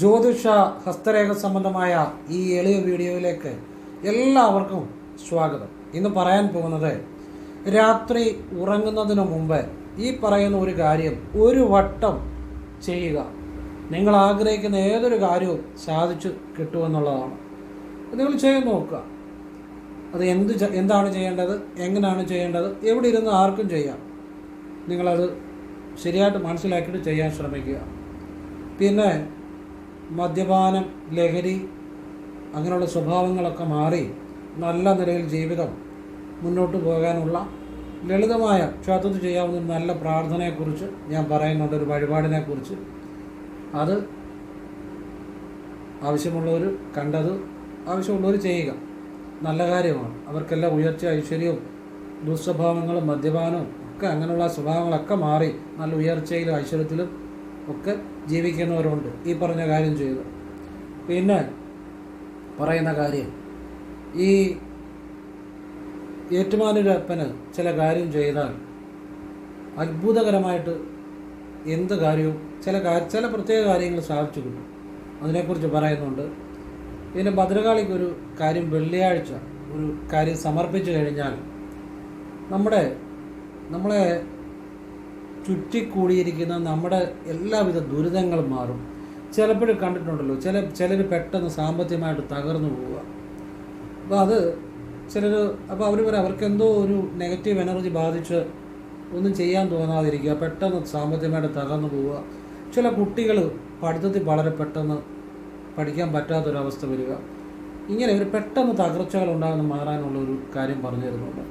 ജ്യോതിഷ ഹസ്തരേഖ സംബന്ധമായ ഈ എളിയ വീഡിയോയിലേക്ക് എല്ലാവർക്കും സ്വാഗതം. ഇന്ന് പറയാൻ പോകുന്നത് രാത്രി ഉറങ്ങുന്നതിന് മുമ്പ് ഈ പറയുന്ന ഒരു കാര്യം ഒരു വട്ടം ചെയ്യുക. നിങ്ങൾ ആഗ്രഹിക്കുന്ന ഏതൊരു കാര്യവും സാധിച്ചു കിട്ടുമെന്നുള്ളതാണ്. നിങ്ങൾ ചെയ്ത് നോക്കുക. അത് എന്ത് എന്താണ് ചെയ്യേണ്ടത് എങ്ങനെയാണ് ചെയ്യേണ്ടത് എവിടെ ഇരുന്ന് ആർക്കും ചെയ്യാം. നിങ്ങളത് ശരിയായിട്ട് മനസ്സിലാക്കിയിട്ട് ചെയ്യാൻ ശ്രമിക്കുക. പിന്നെ മദ്യപാനം ലഹരി അങ്ങനെയുള്ള സ്വഭാവങ്ങളൊക്കെ മാറി നല്ല നിലയിൽ ജീവിതം മുന്നോട്ട് പോകാനുള്ള ലളിതമായ ക്ഷേത്രത്തിൽ ചെയ്യാവുന്ന നല്ല പ്രാർത്ഥനയെക്കുറിച്ച് ഞാൻ പറയുന്നുണ്ട് ഒരു വഴിപാടിനെക്കുറിച്ച്. അത് ആവശ്യമുള്ളവർ കണ്ടത് ആവശ്യമുള്ളവർ ചെയ്യുക. നല്ല കാര്യമാണ്. അവർക്കെല്ലാം ഉയർച്ച ഐശ്വര്യവും ദുസ്വഭാവങ്ങളും മദ്യപാനവും ഒക്കെ അങ്ങനെയുള്ള സ്വഭാവങ്ങളൊക്കെ മാറി നല്ല ഉയർച്ചയിലും ഐശ്വര്യത്തിലും ഒക്കെ ജീവിക്കുന്നവരുണ്ട്. ഈ പറഞ്ഞ കാര്യം ചെയ്ത്. പിന്നെ പറയുന്ന കാര്യം ഈ ഏറ്റുമാനൂരപ്പന് ചില കാര്യം ചെയ്താൽ അത്ഭുതകരമായിട്ട് എന്ത് കാര്യവും ചില ചില പ്രത്യേക കാര്യങ്ങൾ സാധിച്ചു കിട്ടും. അതിനെക്കുറിച്ച് പറയുന്നുണ്ട്. പിന്നെ ഭദ്രകാളിക്ക് ഒരു കാര്യം വെള്ളിയാഴ്ച ഒരു കാര്യം സമർപ്പിച്ചു കഴിഞ്ഞാൽ നമ്മുടെ നമ്മളെ ചുറ്റിക്കൂടിയിരിക്കുന്ന നമ്മുടെ എല്ലാവിധ ദുരിതങ്ങളും മാറും. ചിലപ്പോഴും കണ്ടിട്ടുണ്ടല്ലോ ചില ചിലർ പെട്ടെന്ന് സാമ്പത്തികമായിട്ട് തകർന്നു പോവുക. അപ്പോൾ അത് ചിലർ അപ്പോൾ അവർ പറയും അവർക്കെന്തോ ഒരു നെഗറ്റീവ് എനർജി ബാധിച്ച് ഒന്നും ചെയ്യാൻ തോന്നാതിരിക്കുക പെട്ടെന്ന് സാമ്പത്തികമായിട്ട് തകർന്നു പോവുക. ചില കുട്ടികൾ പഠിത്തത്തിൽ വളരെ പെട്ടെന്ന് പഠിക്കാൻ പറ്റാത്തൊരവസ്ഥ വരിക. ഇങ്ങനെ ഒരു പെട്ടെന്ന് തകർച്ചകൾ ഉണ്ടാകുന്ന മാറാനുള്ള ഒരു കാര്യം പറഞ്ഞു തരുന്നുണ്ട്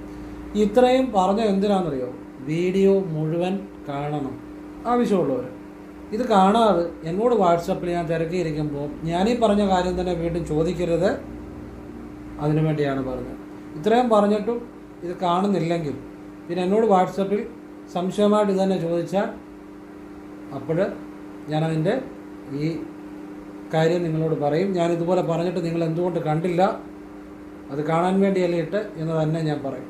ഇത്രയും പറഞ്ഞ എന്തിനാണെന്നറിയോ? വീഡിയോ മുഴുവൻ കാണണം. ആവശ്യമുള്ളവർ ഇത് കാണാതെ എന്നോട് വാട്സപ്പിൽ ഞാൻ തിരക്കിയിരിക്കുമ്പോൾ ഞാനീ പറഞ്ഞ കാര്യം തന്നെ വീണ്ടും ചോദിക്കരുത്. അതിനു വേണ്ടിയാണ് പറഞ്ഞത്. ഇത്രയും പറഞ്ഞിട്ടും ഇത് കാണുന്നില്ലെങ്കിൽ പിന്നെ എന്നോട് വാട്സപ്പിൽ സംശയമായിട്ട് ഇത് തന്നെ ചോദിച്ചാൽ അപ്പോൾ ഞാനതിന്റെ ഈ കാര്യം നിങ്ങളോട് പറയും. ഞാൻ ഇതുപോലെ പറഞ്ഞിട്ട് നിങ്ങൾ എന്തുകൊണ്ട് കണ്ടില്ല? അത് കാണാൻ വേണ്ടിയല്ലേ ഇട്ട് എന്ന് തന്നെ ഞാൻ പറയും.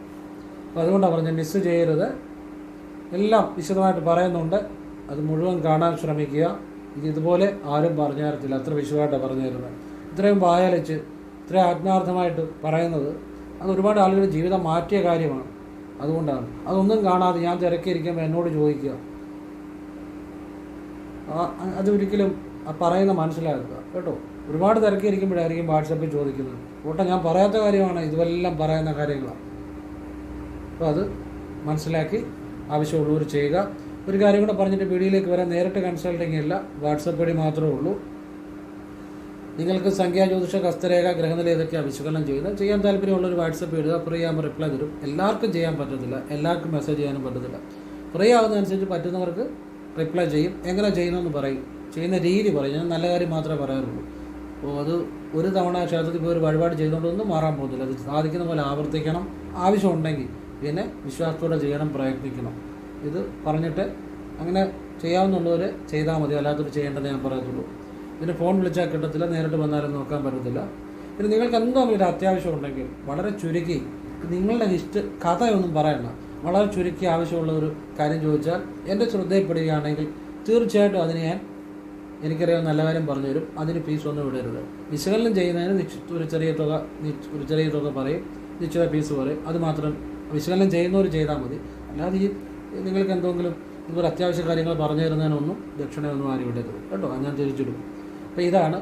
അപ്പോൾ അതുകൊണ്ടാണ് പറഞ്ഞത് മിസ് ചെയ്യരുത്. എല്ലാം വിശദമായിട്ട് പറയുന്നുണ്ട്. അത് മുഴുവൻ കാണാൻ ശ്രമിക്കുക. ഇത് ഇതുപോലെ ആരും പറഞ്ഞു തരത്തില്ല. അത്ര വിശദമായിട്ടാണ് പറഞ്ഞു തരുന്നത്. ഇത്രയും വായലച്ച് ഇത്രയും ആത്മാർത്ഥമായിട്ട് പറയുന്നത് അത് ഒരുപാട് ആളുകളുടെ ജീവിതം മാറ്റിയ കാര്യമാണ്. അതുകൊണ്ടാണ്. അതൊന്നും കാണാതെ ഞാൻ തിരക്കിയിരിക്കുമ്പോൾ എന്നോട് ചോദിക്കുക. അതൊരിക്കലും പറയുന്ന മനസ്സിലാക്കുക. കേട്ടോ? ഒരുപാട് തിരക്കിയിരിക്കുമ്പോഴായിരിക്കും വാട്സപ്പിൽ ചോദിക്കുന്നത്. ഓട്ടെ ഞാൻ പറയാത്ത കാര്യമാണ്. ഇതുമെല്ലാം പറയുന്ന കാര്യങ്ങളാണ്. അപ്പോൾ അത് മനസ്സിലാക്കി ആവശ്യമുള്ളവർ ചെയ്യുക. ഒരു കാര്യം കൂടെ പറഞ്ഞിട്ട് വീഡിയോയിലേക്ക് വരാൻ നേരിട്ട് കൺസൾട്ടിങ് ഇല്ല വാട്സപ്പ് വഴി മാത്രമേ ഉള്ളൂ. നിങ്ങൾക്ക് സംഖ്യാ ജ്യോതിഷ ഹസ്തരേഖ ഗ്രഹനില ഇതൊക്കെയാണ് വിശകലനം ചെയ്യുന്നത് ചെയ്യാൻ താല്പര്യമുള്ളൊരു വാട്സപ്പ് എഴുതുക ഫ്രീ ആകുമ്പോൾ റിപ്ലൈ തരും എല്ലാവർക്കും ചെയ്യാൻ പറ്റത്തില്ല. എല്ലാവർക്കും മെസ്സേജ് ചെയ്യാനും പറ്റത്തില്ല. ഫ്രീ ആവുന്നതനുസരിച്ച് പറ്റുന്നവർക്ക് റിപ്ലൈ ചെയ്യും. എങ്ങനെ ചെയ്യുന്നതെന്ന് പറയും. ചെയ്യുന്ന രീതി പറയും. ഞാൻ നല്ല കാര്യം മാത്രമേ പറയാറുള്ളൂ. അപ്പോൾ അത് ഒരു തവണ ക്ഷേത്രത്തിൽ പോയി ഒരു വഴിപാട് ചെയ്തുകൊണ്ടൊന്നും മാറാൻ പോകുന്നില്ല. അത് സാധിക്കുന്ന പോലെ ആവർത്തിക്കണം. ആവശ്യമുണ്ടെങ്കിൽ പിന്നെ വിശ്വാസത്തോടെ ചെയ്യണം പ്രയത്നിക്കണം. ഇത് പറഞ്ഞിട്ട് അങ്ങനെ ചെയ്യാവുന്നുള്ളവർ ചെയ്താൽ മതി. അല്ലാത്തവർ ചെയ്യേണ്ടത് ഞാൻ പറയത്തുള്ളൂ. പിന്നെ ഫോൺ വിളിച്ചാൽ കിട്ടത്തില്ല നേരിട്ട് വന്നാലും നോക്കാൻ പറ്റത്തില്ല. പിന്നെ നിങ്ങൾക്ക് എന്തോ ഒരു അത്യാവശ്യം ഉണ്ടെങ്കിൽ വളരെ ചുരുക്കി നിങ്ങളുടെ ഹിസ്റ്റ് കഥയൊന്നും പറയണ്ട. വളരെ ചുരുക്കി ആവശ്യമുള്ള ഒരു കാര്യം ചോദിച്ചാൽ എന്റെ ശ്രദ്ധയിൽപ്പെടുകയാണെങ്കിൽ തീർച്ചയായിട്ടും അതിന് ഞാൻ എനിക്കറിയാവുന്ന നല്ല കാര്യം പറഞ്ഞു തരും അതിന് ഫീസ് ഒന്നും വിടരുത് വിശകലനം ചെയ്യുന്നതിന് നിശ്ചിത ഒരു ചെറിയ തുക ഒരു ചെറിയ തുക പറയും. നിശ്ചിത ഫീസ് പറയും. അത് മാത്രം വിശകലനം ചെയ്യുന്നവർ ചെയ്താൽ മതി. അല്ലാതെ ഈ നിങ്ങൾക്ക് എന്തെങ്കിലും ഇതുപോലെ അത്യാവശ്യ കാര്യങ്ങൾ പറഞ്ഞു തരുന്നതിനൊന്നും ദക്ഷിണയൊന്നും ആരും വിടരുത് കേട്ടോ? ഞാൻ തിരിച്ചിടും. അപ്പോൾ ഇതാണ്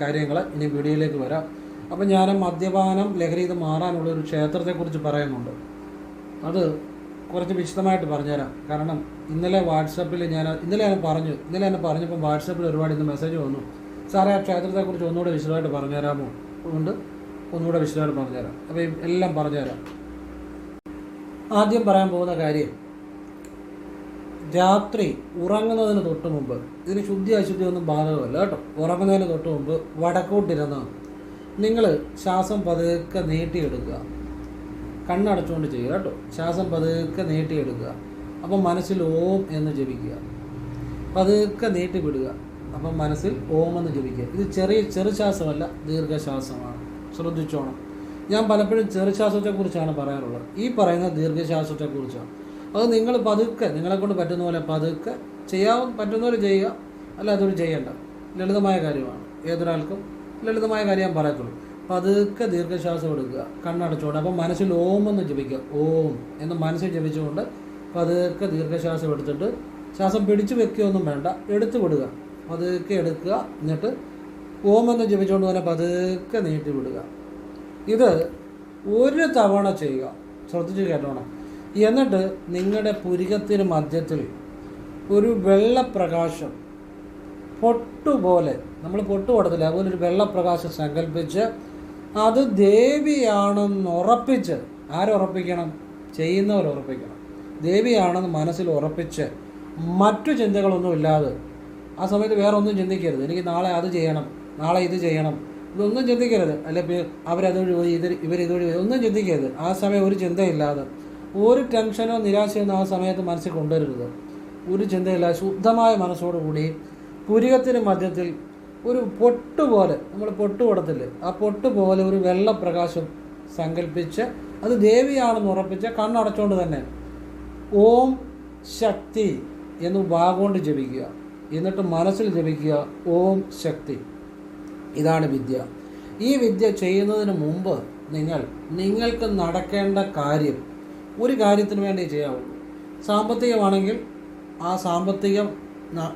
കാര്യങ്ങൾ ഇനി വീഡിയോയിലേക്ക് വരാം. അപ്പം ഞാൻ മദ്യപാനം ലഹരി ഇത് മാറാനുള്ള ഒരു ക്ഷേത്രത്തെക്കുറിച്ച് പറയുന്നുണ്ട്. അത് കുറച്ച് വിശദമായിട്ട് പറഞ്ഞുതരാം. കാരണം ഇന്നലെ വാട്സപ്പിൽ ഞാൻ ഇന്നലെ ഞാൻ പറഞ്ഞു. ഇന്നലെ ഞാൻ പറഞ്ഞപ്പോൾ വാട്സപ്പിൽ ഒരുപാട് ഇന്ന് മെസ്സേജ് വന്നു. സാറേ ആ ക്ഷേത്രത്തെക്കുറിച്ച് ഒന്നുകൂടെ വിശദമായിട്ട് പറഞ്ഞുതരാമോ? അതുകൊണ്ട് ഒന്നുകൂടെ വിശദമായിട്ട് പറഞ്ഞുതരാം. അപ്പോൾ എല്ലാം പറഞ്ഞുതരാം. ആദ്യം പറയാൻ പോകുന്ന കാര്യം രാത്രി ഉറങ്ങുന്നതിന് തൊട്ട് മുമ്പ് ഇതിന് ശുദ്ധി അശുദ്ധി ഒന്നും ബാധകമല്ല കേട്ടോ. ഉറങ്ങുന്നതിന് തൊട്ട് മുമ്പ് വടക്കോട്ടിരുന്ന് നിങ്ങൾ ശ്വാസം പതുക്കെ നീട്ടിയെടുക്കുക. കണ്ണടച്ചുകൊണ്ട് ചെയ്യുക കേട്ടോ. ശ്വാസം പതുക്കെ നീട്ടിയെടുക്കുക. അപ്പം മനസ്സിൽ ഓം എന്ന് ജപിക്കുക. പതുക്കെ നീട്ടി വിടുക അപ്പം മനസ്സിൽ ഓം എന്ന് ജപിക്കുക. ഇത് ചെറിയ ചെറു ചെറുശ്വാസമല്ല ദീർഘശ്വാസമാണ്. ശ്രദ്ധിച്ചോണം. ഞാൻ പലപ്പോഴും ചെറുശ്വാസത്തെക്കുറിച്ചാണ് പറയാറുള്ളത്. ഈ പറയുന്ന ദീർഘശ്വാസത്തെക്കുറിച്ചാണ് അത് നിങ്ങൾ പതുക്കെ നിങ്ങളെ കൊണ്ട് പറ്റുന്ന പോലെ പതുക്കെ ചെയ്യാവും പറ്റുന്ന പോലെ ചെയ്യുക. അല്ല അതൊരു ചെയ്യണ്ട. ലളിതമായ കാര്യമാണ്. ഏതൊരാൾക്കും ലളിതമായ കാര്യം ഞാൻ പറയത്തുള്ളൂ. പതുക്കെ ദീർഘശ്വാസം എടുക്കുക. കണ്ണടച്ചുകൊണ്ട് അപ്പം മനസ്സിൽ ഓം എന്ന് ജപിക്കുക. ഓം എന്ന് മനസ്സിൽ ജപിച്ചുകൊണ്ട് പതുക്കെ ദീർഘശ്വാസം എടുത്തിട്ട് ശ്വാസം പിടിച്ചു വെക്കുകയൊന്നും വേണ്ട. എടുത്തു വിടുക. പതുക്കെ എടുക്കുക. എന്നിട്ട് ഓം എന്ന് ജപിച്ചുകൊണ്ട് തന്നെ പതുക്കെ നീട്ടി വിടുക. ഇത് ഒരു തവണ ചെയ്യുക. ശ്രദ്ധിച്ച് കേട്ടോണം. എന്നിട്ട് നിങ്ങളുടെ പുരികത്തിന് മധ്യത്തിൽ ഒരു വെള്ളപ്രകാശം പൊട്ടുപോലെ നമ്മൾ പൊട്ടു കൊടുത്തില്ല? അതുപോലെ ഒരു വെള്ളപ്രകാശം സങ്കല്പിച്ച് അത് ദേവിയാണെന്ന് ഉറപ്പിച്ച് ആരുറപ്പിക്കണം ചെയ്യുന്നവർ ഉറപ്പിക്കണം. ദേവിയാണെന്ന് മനസ്സിൽ ഉറപ്പിച്ച് മറ്റു ചിന്തകളൊന്നും ഇല്ലാതെ ആ സമയത്ത് വേറെ ഒന്നും ചിന്തിക്കരുത്. എനിക്ക് നാളെ അത് ചെയ്യണം നാളെ ഇത് ചെയ്യണം. ഇതൊന്നും ചിന്തിക്കരുത്. അല്ലെ അവരതുവഴി പോയി ഇത് ഇവരിതുവഴി പോയി ഒന്നും ചിന്തിക്കരുത്. ആ സമയം ഒരു ചിന്തയില്ലാതെ. ഒരു ടെൻഷനോ നിരാശയൊന്നും ആ സമയത്ത് മനസ്സിൽ കൊണ്ടുവരരുത്. ഒരു ചിന്തയില്ലാതെ ശുദ്ധമായ മനസ്സോടുകൂടി പുരികത്തിന് മധ്യത്തിൽ ഒരു പൊട്ട് പോലെ നമ്മൾ പൊട്ട് കൊടുത്തില്ലേ ആ പൊട്ട് പോലെ ഒരു വെള്ളപ്രകാശം സങ്കല്പിച്ച് അത് ദേവിയാണെന്ന് ഉറപ്പിച്ച് കണ്ണടച്ചുകൊണ്ട് തന്നെ ഓം ശക്തി എന്ന് വാഗോണ്ട് ജപിക്കുക. എന്നിട്ട് മനസ്സിൽ ജപിക്കുക ഓം ശക്തി. ഇതാണ് വിദ്യ. ഈ വിദ്യ ചെയ്യുന്നതിന് മുമ്പ് നിങ്ങൾ നിങ്ങൾക്ക് നടക്കേണ്ട കാര്യം ഒരു കാര്യത്തിന് വേണ്ടി ചെയ്യാവുള്ളൂ സാമ്പത്തികമാണെങ്കിൽ ആ സാമ്പത്തികം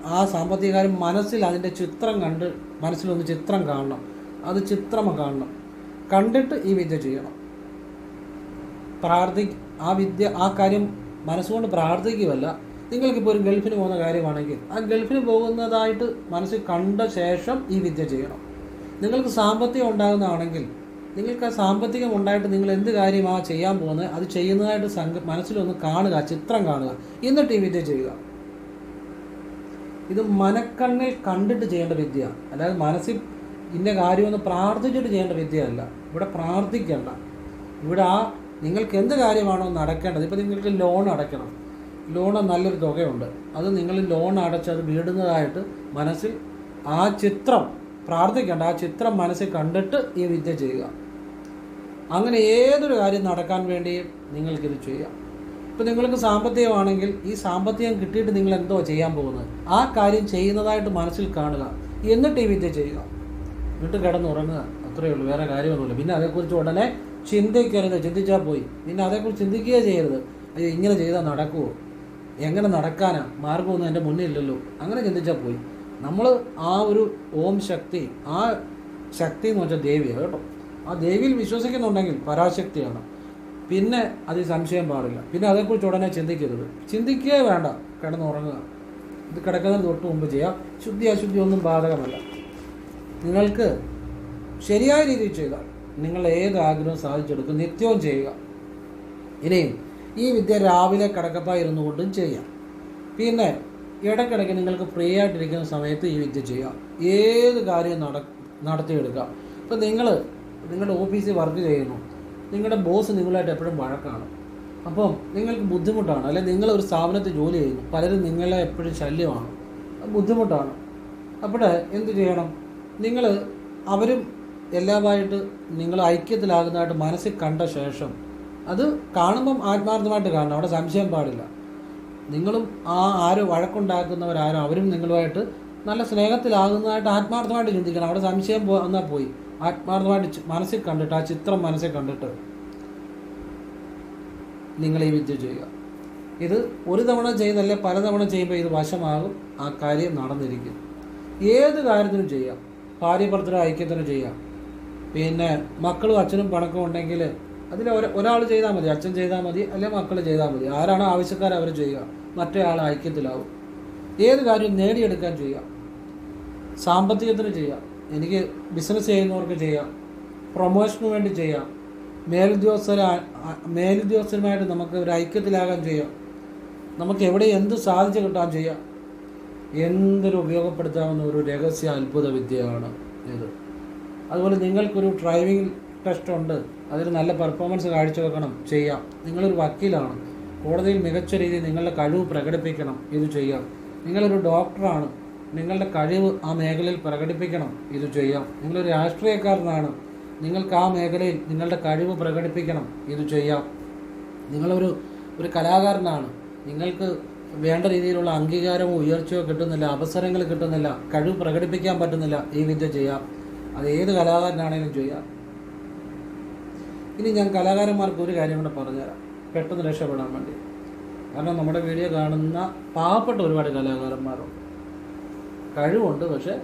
ആ സാമ്പത്തിക കാര്യം മനസ്സിൽ അതിന്റെ ചിത്രം കണ്ട് മനസ്സിലൊന്ന് ചിത്രം കാണണം. അത് ചിത്രം കാണണം. കണ്ടിട്ട് ഈ വിദ്യ ചെയ്യണം. പ്രാർത്ഥി ആ വിദ്യ ആ കാര്യം മനസ്സുകൊണ്ട് പ്രാർത്ഥിക്കുകയല്ല നിങ്ങൾക്കിപ്പോൾ ഒരു ഗൾഫിന് പോകുന്ന കാര്യമാണെങ്കിൽ ആ ഗൾഫിന് പോകുന്നതായിട്ട് മനസ്സിൽ കണ്ട ശേഷം ഈ വിദ്യ ചെയ്യണം. നിങ്ങൾക്ക് സാമ്പത്തികം ഉണ്ടാകുന്നതാണെങ്കിൽ നിങ്ങൾക്ക് ആ സാമ്പത്തികം ഉണ്ടായിട്ട് നിങ്ങൾ എന്ത് കാര്യമാണ് ചെയ്യാൻ പോകുന്നത്? അത് ചെയ്യുന്നതായിട്ട് സംഘ മനസ്സിലൊന്ന് കാണുക ചിത്രം കാണുക. എന്നിട്ട് ഈ വിദ്യ ചെയ്യുക. ഇത് മനക്കണ്ണിൽ കണ്ടിട്ട് ചെയ്യേണ്ട വിദ്യ. അല്ലാതെ മനസ്സിൽ ഇന്ന കാര്യമൊന്ന് പ്രാർത്ഥിച്ചിട്ട് ചെയ്യേണ്ട വിദ്യയല്ല. ഇവിടെ പ്രാർത്ഥിക്കേണ്ട. ഇവിടെ ആ നിങ്ങൾക്ക് എന്ത് കാര്യമാണോ നടക്കേണ്ടത്. ഇപ്പം നിങ്ങൾക്ക് ലോൺ അടയ്ക്കണം. ലോൺ നല്ലൊരു തുകയുണ്ട്. അത് നിങ്ങൾ ലോൺ അടച്ച് അത് വീടുന്നതായിട്ട് മനസ്സിൽ ആ ചിത്രം പ്രാർത്ഥിക്കേണ്ട ആ ചിത്രം മനസ്സിൽ കണ്ടിട്ട് ഈ വിദ്യ ചെയ്യുക. അങ്ങനെ ഏതൊരു കാര്യം നടക്കാൻ വേണ്ടിയും നിങ്ങൾക്കിത് ചെയ്യാം. ഇപ്പം നിങ്ങൾക്ക് സാമ്പത്തികമാണെങ്കിൽ ഈ സാമ്പത്തികം കിട്ടിയിട്ട് നിങ്ങൾ എന്തോ ചെയ്യാൻ പോകുന്നത്? ആ കാര്യം ചെയ്യുന്നതായിട്ട് മനസ്സിൽ കാണുക. എന്നിട്ട് ഈ വിദ്യ ചെയ്യുക. എന്നിട്ട് കിടന്നുറങ്ങുക. അത്രയേ ഉള്ളൂ. വേറെ കാര്യമൊന്നുമില്ല. പിന്നെ അതേക്കുറിച്ച് ഉടനെ ചിന്തിക്കരുത്. ചിന്തിച്ചാൽ പോയി. പിന്നെ അതേക്കുറിച്ച് ചിന്തിക്കുകയേ ചെയ്യരുത്. അയ്യോ ഇങ്ങനെ ചെയ്താൽ നടക്കുമോ എങ്ങനെ നടക്കാനാ? മാർഗമൊന്നും എന്റെ മുന്നിലില്ലല്ലോ. അങ്ങനെ ചിന്തിച്ചാൽ പോയി. നമ്മൾ ആ ഒരു ഓം ശക്തി ആ ശക്തി എന്ന് വെച്ചാൽ ദേവിയാണ് കേട്ടോ. ആ ദേവിയിൽ വിശ്വസിക്കുന്നുണ്ടെങ്കിൽ പരാശക്തിയാണ്. പിന്നെ അതിൽ സംശയം പാടില്ല. പിന്നെ അതേക്കുറിച്ച് ഉടനെ ചിന്തിക്കരുത്. ചിന്തിക്കുകയേ വേണ്ട കിടന്നുറങ്ങുക. ഇത് കിടക്കുന്നതിന് തൊട്ട് മുമ്പ് ചെയ്യാം. ശുദ്ധി അശുദ്ധി ഒന്നും ബാധകമല്ല. നിങ്ങൾക്ക് ശരിയായ രീതിയിൽ ചെയ്താൽ നിങ്ങൾ ഏത് ആഗ്രഹവും സാധിച്ചെടുക്കും. നിത്യവും ചെയ്യുക. ഇനിയും ഈ വിദ്യ രാവിലെ കിടക്കപ്പായി ഇരുന്നുകൊണ്ടും ചെയ്യാം. പിന്നെ ഇടയ്ക്കിടയ്ക്ക് നിങ്ങൾക്ക് ഫ്രീ ആയിട്ടിരിക്കുന്ന സമയത്ത് ഈ വിദ്യ ചെയ്യാം ഏത് കാര്യം നട നടത്തിയെടുക്കാം ഇപ്പം നിങ്ങൾ നിങ്ങളുടെ ഓഫീസിൽ വർക്ക് ചെയ്യുന്നു. നിങ്ങളുടെ ബോസ് നിങ്ങളായിട്ട് എപ്പോഴും വഴക്കാണ്. അപ്പം നിങ്ങൾക്ക് ബുദ്ധിമുട്ടാണ്. അല്ലെങ്കിൽ നിങ്ങളൊരു സ്ഥാപനത്തിൽ ജോലി ചെയ്യുന്നു. പലരും നിങ്ങളെ എപ്പോഴും ശല്യമാണ്. ബുദ്ധിമുട്ടാണ്. അപ്പോൾ എന്ത് ചെയ്യണം? നിങ്ങൾ അവരും എല്ലാമായിട്ട് നിങ്ങൾ ഐക്യത്തിലാകുന്നതായിട്ട് മനസ്സിൽ കണ്ട ശേഷം അത് കാണുമ്പം ആത്മാർത്ഥമായിട്ട് കാണണം. അവിടെ സംശയം പാടില്ല. നിങ്ങളും ആ ആരോ വഴക്കുണ്ടാക്കുന്നവരാരും അവരും നിങ്ങളുമായിട്ട് നല്ല സ്നേഹത്തിലാകുന്നതായിട്ട് ആത്മാർത്ഥമായിട്ട് ചിന്തിക്കണം. അവിടെ സംശയം പോ എന്നാൽ പോയി. ആത്മാർത്ഥമായിട്ട് മനസ്സിൽ കണ്ടിട്ട് ആ ചിത്രം മനസ്സിൽ കണ്ടിട്ട് നിങ്ങൾ ഈ വിദ്യ ചെയ്യുക. ഇത് ഒരു തവണ ചെയ്തല്ലേ പലതവണ ചെയ്യുമ്പോൾ ഇത് വശമാകും. ആ കാര്യം നടന്നിരിക്കും. ഏത് കാര്യത്തിനും ചെയ്യാം. ഭാര്യ ഭാര്യഭർത്തര ഐക്യത്തിനും ചെയ്യാം. പിന്നെ മക്കളും അച്ഛനും പണക്കം ഉണ്ടെങ്കിൽ അതിൽ ഒരാൾ ചെയ്താൽ മതി അച്ഛൻ ചെയ്താൽ മതി അല്ലെങ്കിൽ മക്കൾ ചെയ്താൽ മതി. ആരാണോ ആവശ്യക്കാർ അവർ ചെയ്യുക. മറ്റേ ആൾ ഐക്യത്തിലാവും. ഏത് കാര്യവും നേടിയെടുക്കാൻ ചെയ്യുക. സാമ്പത്തികത്തിന് ചെയ്യാം എനിക്ക് ബിസിനസ് ചെയ്യുന്നവർക്ക് ചെയ്യാം പ്രൊമോഷന് വേണ്ടി ചെയ്യാം മേലുദ്യോഗസ്ഥര മേലുദ്യോഗസ്ഥരുമായിട്ട് നമുക്ക് ഒരു ഐക്യത്തിലാകാൻ ചെയ്യാം നമുക്ക് എവിടെ എന്ത് സാധിച്ചു കിട്ടാൻ ചെയ്യാം എന്തൊരു ഉപയോഗപ്പെടുത്താവുന്ന ഒരു രഹസ്യ അത്ഭുത വിദ്യയാണ് ഇത്. അതുപോലെ നിങ്ങൾക്കൊരു ഡ്രൈവിംഗ് ടെസ്റ്റ് ഉണ്ട് അതൊരു നല്ല പെർഫോമൻസ് കാഴ്ചവെക്കണം ചെയ്യാം. നിങ്ങളൊരു വക്കീലാണ്. കോടതിയിൽ മികച്ച രീതിയിൽ നിങ്ങളുടെ കഴിവ് പ്രകടിപ്പിക്കണം. ഇത് ചെയ്യാം. നിങ്ങളൊരു ഡോക്ടറാണ്. നിങ്ങളുടെ കഴിവ് ആ മേഖലയിൽ പ്രകടിപ്പിക്കണം. ഇത് ചെയ്യാം. നിങ്ങളൊരു രാഷ്ട്രീയക്കാരനാണ്. നിങ്ങൾക്ക് ആ മേഖലയിൽ നിങ്ങളുടെ കഴിവ് പ്രകടിപ്പിക്കണം. ഇത് ചെയ്യാം. നിങ്ങളൊരു ഒരു കലാകാരനാണ്. നിങ്ങൾക്ക് വേണ്ട രീതിയിലുള്ള അംഗീകാരമോ ഉയർച്ചയോ കിട്ടുന്നില്ല. അവസരങ്ങൾ കിട്ടുന്നില്ല. കഴിവ് പ്രകടിപ്പിക്കാൻ പറ്റുന്നില്ല. ഈ വിദ്യ ചെയ്യാം. അത് ഏത് കലാകാരനാണെങ്കിലും ചെയ്യാം. ഇനി ഞാൻ കലാകാരന്മാർക്ക് ഒരു കാര്യം കൂടെ പറഞ്ഞുതരാം. പെട്ടെന്ന് രക്ഷപ്പെടാൻ വേണ്ടി. കാരണം നമ്മുടെ വീഡിയോ കാണുന്ന പാവപ്പെട്ട ഒരുപാട് കലാകാരന്മാരുണ്ട്. കഴിവുണ്ട് പക്ഷെ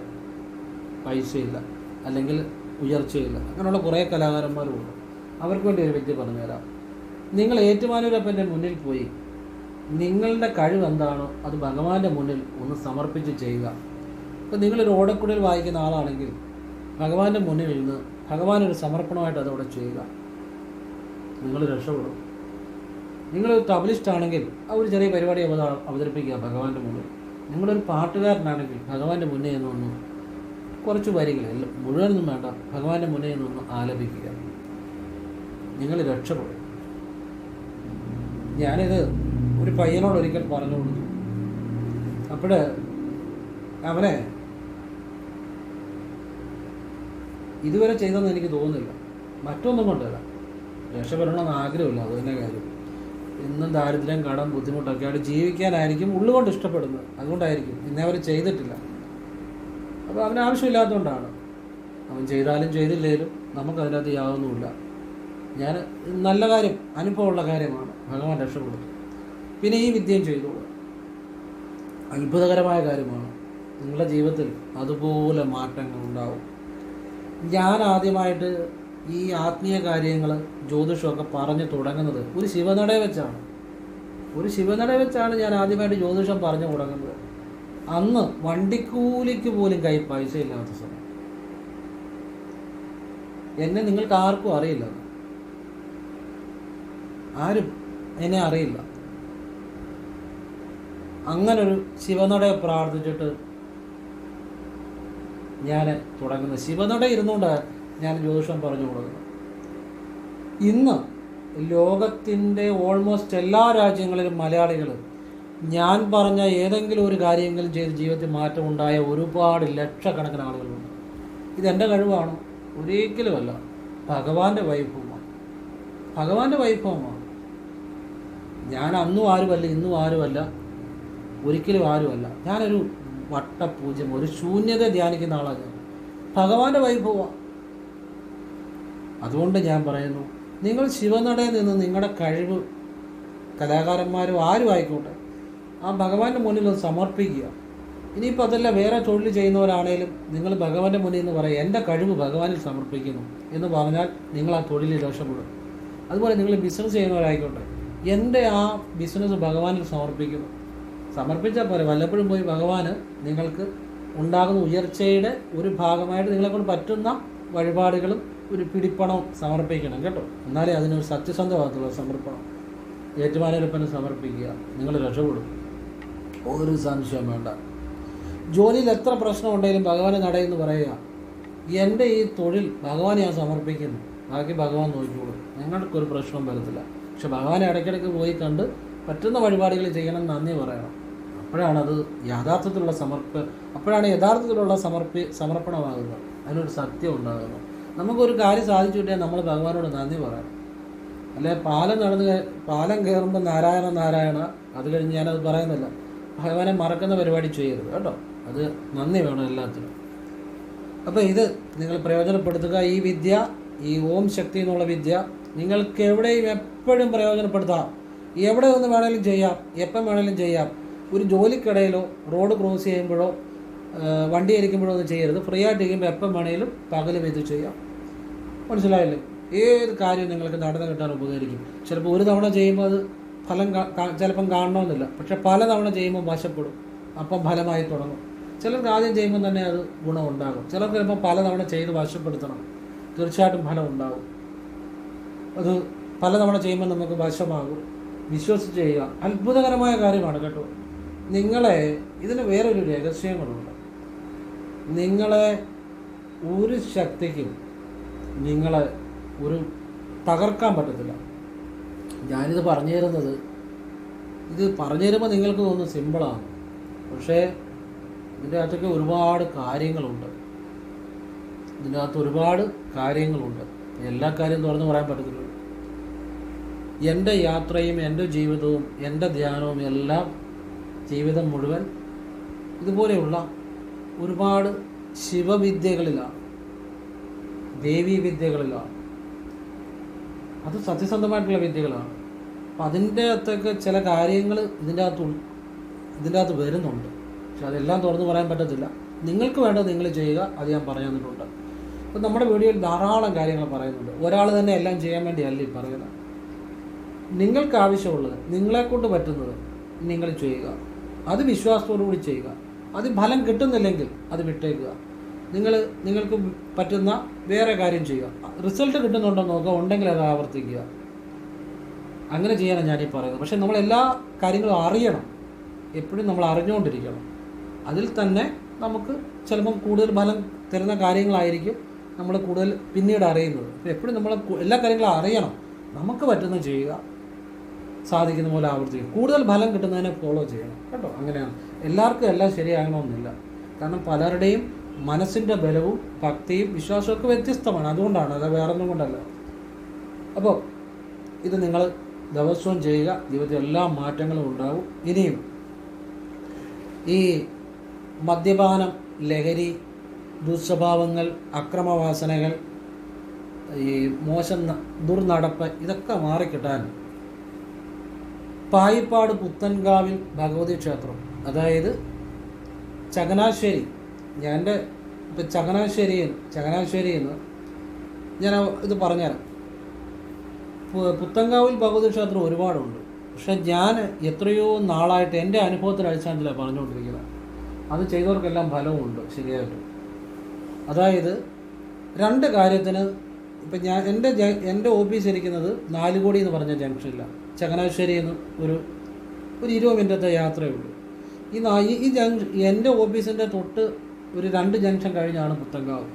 പൈസയില്ല അല്ലെങ്കിൽ ഉയർച്ചയില്ല. അങ്ങനെയുള്ള കുറേ കലാകാരന്മാരുമുണ്ട്. അവർക്ക് വേണ്ടി ഒരു വ്യക്തി പറഞ്ഞുതരാം. നിങ്ങൾ ഏറ്റുമാനൂരപ്പന്റെ മുന്നിൽ പോയി. നിങ്ങളുടെ കഴിവ് എന്താണോ അത് ഭഗവാന്റെ മുന്നിൽ ഒന്ന് സമർപ്പിച്ച് ചെയ്യുക. ഇപ്പം നിങ്ങളൊരു ഓടക്കുടൽ വായിക്കുന്ന ആളാണെങ്കിൽ ഭഗവാന്റെ മുന്നിൽ നിന്ന് ഭഗവാൻ ഒരു സമർപ്പണമായിട്ട് അതവിടെ ചെയ്യുക. നിങ്ങൾ രക്ഷപ്പെടും. നിങ്ങൾ തബലിസ്റ്റ് ആണെങ്കിൽ ആ ഒരു ചെറിയ പരിപാടി അവത- അവതരിപ്പിക്കുക ഭഗവാന്റെ മുന്നിൽ. നിങ്ങളൊരു പാട്ടുകാരനാണെങ്കിൽ ഭഗവാന്റെ മുന്നിൽ നിന്നൊന്ന് കുറച്ച് വരികൾ മുഴുവനൊന്നും വേണ്ട ഭഗവാന്റെ മുന്നിൽ നിന്നൊന്ന് ആലപിക്കുക. നിങ്ങൾ രക്ഷപ്പെടും. ഞാനിത് ഒരു പയ്യനോട് ഒരിക്കൽ പറഞ്ഞു കൊടുത്തു അപ്പോൾ അവനെ ഇതുവരെ ചെയ്തെന്ന് എനിക്ക് തോന്നുന്നില്ല. മറ്റൊന്നും കൊണ്ടല്ല രക്ഷപ്പെടണമെന്ന് ആഗ്രഹമില്ല അത് തന്നെ കാര്യം. ഇന്നും ദാരിദ്ര്യം കടം ബുദ്ധിമുട്ടൊക്കെ ആയിട്ട് ജീവിക്കാനായിരിക്കും ഉള്ളുകൊണ്ട് ഇഷ്ടപ്പെടുന്നത്. അതുകൊണ്ടായിരിക്കും. ഇന്നേ അവർ ചെയ്തിട്ടില്ല. അപ്പോൾ അവന് ആവശ്യമില്ലാത്തതുകൊണ്ടാണ്. അവൻ ചെയ്താലും ചെയ്തില്ലേലും നമുക്കതിനകത്ത് യാതൊന്നുമില്ല. ഞാൻ നല്ല കാര്യം അനുഭവമുള്ള കാര്യമാണ്. ഭഗവാൻ രക്ഷപ്പെടുത്തും പിന്നെ ഈ വിദ്യയും ചെയ്തോളൂ. അത്ഭുതകരമായ കാര്യമാണ്. നിങ്ങളുടെ ജീവിതത്തിൽ അതുപോലെ മാറ്റങ്ങൾ ഉണ്ടാവും ഞാൻ ആദ്യമായിട്ട് ഈ ആത്മീയ കാര്യങ്ങൾ ജ്യോതിഷമൊക്കെ പറഞ്ഞു തുടങ്ങുന്നത് ഒരു ശിവനടയെ വെച്ചാണ്. ഒരു ശിവനടയെ വെച്ചാണ് ഞാൻ ആദ്യമായിട്ട് ജ്യോതിഷം പറഞ്ഞു തുടങ്ങുന്നത്. അന്ന് വണ്ടിക്കൂലിക്ക് പോലും കൈ പൈസ ഇല്ലാത്ത സമയം. എന്നെ നിങ്ങൾക്ക് ആർക്കും അറിയില്ല. ആരും എന്നെ അറിയില്ല. അങ്ങനൊരു ശിവനടയെ പ്രാർത്ഥിച്ചിട്ട് ഞാൻ തുടങ്ങുന്നത്. ശിവനട ഇരുന്നുകൊണ്ടാണ് ഞാൻ ജ്യോതിഷം പറഞ്ഞു കൊടുക്കുന്നത് ഇന്ന് ലോകത്തിന്റെ ഓൾമോസ്റ്റ് എല്ലാ രാജ്യങ്ങളിലും മലയാളികൾ ഞാൻ പറഞ്ഞ ഏതെങ്കിലും ഒരു കാര്യമെങ്കിലും ചെയ്ത് ജീവിതത്തിൽ മാറ്റം ഉണ്ടായ ഒരുപാട് ലക്ഷക്കണക്കിന് ആളുകളുണ്ട്. ഇതെന്റെ കഴിവാണ്. ഒരിക്കലുമല്ല. ഭഗവാന്റെ വൈഭവമാണ്. ഭഗവാന്റെ വൈഭവമാണ്. ഞാൻ അന്നും ആരുമല്ല ഇന്നും ആരുമല്ല. ഒരിക്കലും ആരുമല്ല. ഞാനൊരു വട്ടപൂജ്യം ഒരു ശൂന്യത ധ്യാനിക്കുന്ന ആളാണ് ഭഗവാന്റെ വൈഭവമാണ്. അതുകൊണ്ട് ഞാൻ പറയുന്നു നിങ്ങൾ ശിവനടയിൽ നിന്ന് നിങ്ങളുടെ കഴിവ് കലാകാരന്മാരും ആരും ആയിക്കോട്ടെ ആ ഭഗവാന്റെ മുന്നിൽ ഒന്ന് സമർപ്പിക്കുക. ഇനിയിപ്പോൾ അതല്ല വേറെ തൊഴിൽ ചെയ്യുന്നവരാണേലും നിങ്ങൾ ഭഗവാന്റെ മുന്നിൽ നിന്ന് പറയുക എന്റെ കഴിവ് ഭഗവാനിൽ സമർപ്പിക്കുന്നു എന്ന് പറഞ്ഞാൽ നിങ്ങൾ ആ തൊഴിലിൽ രക്ഷപ്പെടും. അതുപോലെ നിങ്ങൾ ബിസിനസ് ചെയ്യുന്നവരായിക്കോട്ടെ എന്റെ ആ ബിസിനസ് ഭഗവാനിൽ സമർപ്പിക്കുന്നു. സമർപ്പിച്ചാൽ പോലെ വല്ലപ്പോഴും പോയി ഭഗവാന് നിങ്ങൾക്ക് ഉണ്ടാകുന്ന ഉയർച്ചയുടെ ഒരു ഭാഗമായിട്ട് നിങ്ങളെക്കൊണ്ട് പറ്റുന്ന വഴിപാടുകളും ഒരു പിടിപ്പണം സമർപ്പിക്കണം കേട്ടോ. എന്നാലേ അതിനൊരു സത്യസന്ധമാകത്തുള്ള സമർപ്പണം ഏറ്റുമാനൊരുപ്പനെ സമർപ്പിക്കുക നിങ്ങൾ രക്ഷപ്പെടും. ഒരു സംശയം വേണ്ട. ജോലിയിൽ എത്ര പ്രശ്നം ഉണ്ടെങ്കിലും ഭഗവാനെ നടയെന്ന് പറയുക എന്റെ ഈ തൊഴിൽ ഭഗവാൻ ഞാൻ സമർപ്പിക്കുന്നു. ബാക്കി ഭഗവാൻ നോക്കിക്കോളും. നിങ്ങൾക്കൊരു പ്രശ്നം വരത്തില്ല. പക്ഷെ ഭഗവാനെ ഇടയ്ക്കിടയ്ക്ക് പോയി കണ്ട് പറ്റുന്ന വഴിപാടുകൾ ചെയ്യണം നന്ദി പറയണം. അപ്പോഴാണ് അത് സമർപ്പ് സമർപ്പ അപ്പോഴാണ് യഥാർത്ഥത്തിലുള്ള സമർപ്പി സമർപ്പണമാകുന്നത്. അതിനൊരു സത്യം ഉണ്ടാകുന്നത് നമുക്കൊരു കാര്യം സാധിച്ചു കിട്ടിയാൽ നമ്മൾ ഭഗവാനോട് നന്ദി പറയാം. അല്ലെ പാലം നടന്ന് പാലം കയറുമ്പോൾ നാരായണ നാരായണ. അത് കഴിഞ്ഞ് ഞാനത് പറയുന്നില്ല. ഭഗവാനെ മറക്കുന്ന പരിപാടി ചെയ്യരുത് കേട്ടോ. അത് നന്ദി വേണം എല്ലാത്തിനും. അപ്പോൾ ഇത് നിങ്ങൾ പ്രയോജനപ്പെടുത്തുക. ഈ വിദ്യ ഈ ഓം ശക്തി എന്നുള്ള വിദ്യ നിങ്ങൾക്ക് എവിടെയും എപ്പോഴും പ്രയോജനപ്പെടുത്താം. എവിടെ ഒന്ന് വേണമെങ്കിലും ചെയ്യാം. എപ്പം വേണമെങ്കിലും ചെയ്യാം. ഒരു ജോലിക്കിടയിലോ റോഡ് ക്രോസ് ചെയ്യുമ്പോഴോ വണ്ടി ഇരിക്കുമ്പോഴൊന്നും ചെയ്യരുത്. ഫ്രീ ആയിട്ട് ഇരിക്കുമ്പോൾ എപ്പം വേണമെങ്കിലും പകലും ഇത് ചെയ്യാം. മനസ്സിലായില്ലേ? ഏത് കാര്യം നിങ്ങൾക്ക് നടന്നു കിട്ടാൻ ഉപകരിക്കും. ചിലപ്പോൾ ഒരു തവണ ചെയ്യുമ്പോൾ അത് ഫലം ചിലപ്പം കാണണമെന്നില്ല. പക്ഷെ പല തവണ ചെയ്യുമ്പോൾ വശപ്പെടും അപ്പം ഫലമായി തുടങ്ങും. ചിലർക്ക് ആദ്യം ചെയ്യുമ്പോൾ തന്നെ അത് ഗുണം ഉണ്ടാകും. ചിലർക്ക് ചിലപ്പോൾ പല തവണ ചെയ്ത് വശപ്പെടുത്തണം. തീർച്ചയായിട്ടും ഫലം ഉണ്ടാകും. അത് പലതവണ ചെയ്യുമ്പോൾ നമുക്ക് വശമാകും. വിശ്വസിച്ച് ചെയ്യുക അത്ഭുതകരമായ കാര്യമാണ് കേട്ടോ. നിങ്ങളെ ഇതിന് വേറൊരു രഹസ്യങ്ങളുണ്ട്. നിങ്ങളെ ഒരു ശക്തിക്കും നിങ്ങളെ ഒരു തകർക്കാൻ പറ്റത്തില്ല. ഞാനിത് പറഞ്ഞു തരുന്നത് ഇത് പറഞ്ഞു തരുമ്പോൾ നിങ്ങൾക്ക് തോന്നുന്നു സിമ്പിളാണ് പക്ഷേ ഇതിന്റെ അകത്തൊക്കെ ഒരുപാട് കാര്യങ്ങളുണ്ട്. ഇതിന്റെ അകത്ത് ഒരുപാട് കാര്യങ്ങളുണ്ട്. എല്ലാ കാര്യം തുറന്നു പറയാൻ പറ്റത്തില്ല. എന്റെ യാത്രയും എന്റെ ജീവിതവും എന്റെ ധ്യാനവും എല്ലാം ജീവിതം മുഴുവൻ ഇതുപോലെയുള്ള ഒരുപാട് ശിവവിദ്യകളിലാണ് ദേവീ വിദ്യകളിലാണ് അത് സത്യസന്ധമായിട്ടുള്ള വിദ്യകളാണ്. അപ്പം അതിന്റെ അകത്തൊക്കെ ചില കാര്യങ്ങൾ ഇതിന്റെ അകത്ത് ഇതിന്റെ അകത്ത് വരുന്നുണ്ട്. പക്ഷെ അതെല്ലാം തുറന്നു പറയാൻ പറ്റത്തില്ല. നിങ്ങൾക്ക് വേണ്ടത് നിങ്ങൾ ചെയ്യുക അത് ഞാൻ പറയുന്നുണ്ട് അപ്പം നമ്മുടെ വീഡിയോയിൽ ധാരാളം കാര്യങ്ങൾ പറയുന്നുണ്ട്. ഒരാൾ തന്നെ എല്ലാം ചെയ്യാൻ വേണ്ടിയല്ല ഈ പറയുന്നത്? നിങ്ങൾക്ക് ആവശ്യമുള്ളത് നിങ്ങളെക്കൊണ്ട് പറ്റുന്നത് നിങ്ങൾ ചെയ്യുക. അത് വിശ്വാസത്തോടു കൂടി ചെയ്യുക. അത് ഫലം കിട്ടുന്നില്ലെങ്കിൽ അത് വിട്ടേക്കുക. നിങ്ങൾ നിങ്ങൾക്ക് പറ്റുന്ന വേറെ കാര്യം ചെയ്യുക. റിസൾട്ട് കിട്ടുന്നുണ്ടോ നോക്കുക. ഉണ്ടെങ്കിൽ അത് ആവർത്തിക്കുക. അങ്ങനെ ചെയ്യാനാണ് ഞാനീ പറയുന്നത്. പക്ഷേ നമ്മൾ എല്ലാ കാര്യങ്ങളും അറിയണം. എപ്പോഴും നമ്മൾ അറിഞ്ഞുകൊണ്ടിരിക്കണം. അതിൽ തന്നെ നമുക്ക് ചിലപ്പം കൂടുതൽ ഫലം തരുന്ന കാര്യങ്ങളായിരിക്കും നമ്മൾ കൂടുതൽ പിന്നീട് അറിയുന്നത്. അപ്പോൾ എപ്പോഴും നമ്മൾ എല്ലാ കാര്യങ്ങളും അറിയണം. നമുക്ക് പറ്റുന്ന ചെയ്യുക. സാധിക്കുന്ന പോലെ ആവർത്തിക്കും കൂടുതൽ ഫലം കിട്ടുന്നതിനെ ഫോളോ ചെയ്യണം. കേട്ടോ? അങ്ങനെയാണ്. എല്ലാവർക്കും എല്ലാം ശരിയാകണമെന്നില്ല. കാരണം പലരുടെയും മനസ്സിന്റെ ബലവും ഭക്തിയും വിശ്വാസവും ഒക്കെ വ്യത്യസ്തമാണ്. അതുകൊണ്ടാണ് അത് വേറെ ഒന്നും കൊണ്ടല്ല. അപ്പോൾ ഇത് നിങ്ങൾ ദിവസവും ചെയ്യുക. ജീവിതത്തിൽ എല്ലാ മാറ്റങ്ങളും ഉണ്ടാവും. ഇനിയും ഈ മദ്യപാനം ലഹരി ദുസ്വഭാവങ്ങൾ അക്രമവാസനകൾ ഈ മോശം ദുർനടപ്പ് ഇതൊക്കെ മാറിക്കിട്ടാൻ പായിപ്പാട് പുത്തൻകാവിൽ ഭഗവതി ക്ഷേത്രം അതായത് ചങ്ങനാശ്ശേരി. ഞാൻ എന്റെ ഇപ്പം ചങ്ങനാശ്ശേരി ചങ്ങനാശ്ശേരി എന്ന് ഞാൻ ഇത് പറഞ്ഞുതരാം. പുത്തങ്കാവിൽ ഭഗവതി ക്ഷേത്രം ഒരുപാടുണ്ട്. പക്ഷെ ഞാൻ എത്രയോ നാളായിട്ട് എന്റെ അനുഭവത്തിൽ അടിസ്ഥാനത്തിലാണ് പറഞ്ഞുകൊണ്ടിരിക്കുന്നത്. അത് ചെയ്തവർക്കെല്ലാം ഫലവുമുണ്ട് ശരിയായിട്ട്. അതായത് രണ്ട് കാര്യത്തിന് ഇപ്പം ഞാൻ എന്റെ എന്റെ ഓഫീസ് ഇരിക്കുന്നത് നാലുകോടി എന്ന് പറഞ്ഞ ജംഗ്ഷനിലാണ്. ചങ്ങനാശ്ശേരി എന്ന് ഒരു ഒരു ഇരുപത് മിനിറ്റത്തെ യാത്രയേ ഈ ഈ- ജംഗ്ഷൻ എന്റെ ഓഫീസിന്റെ തൊട്ട് ഒരു രണ്ട് ജംഗ്ഷൻ കഴിഞ്ഞാണ് പുത്തങ്കാവ്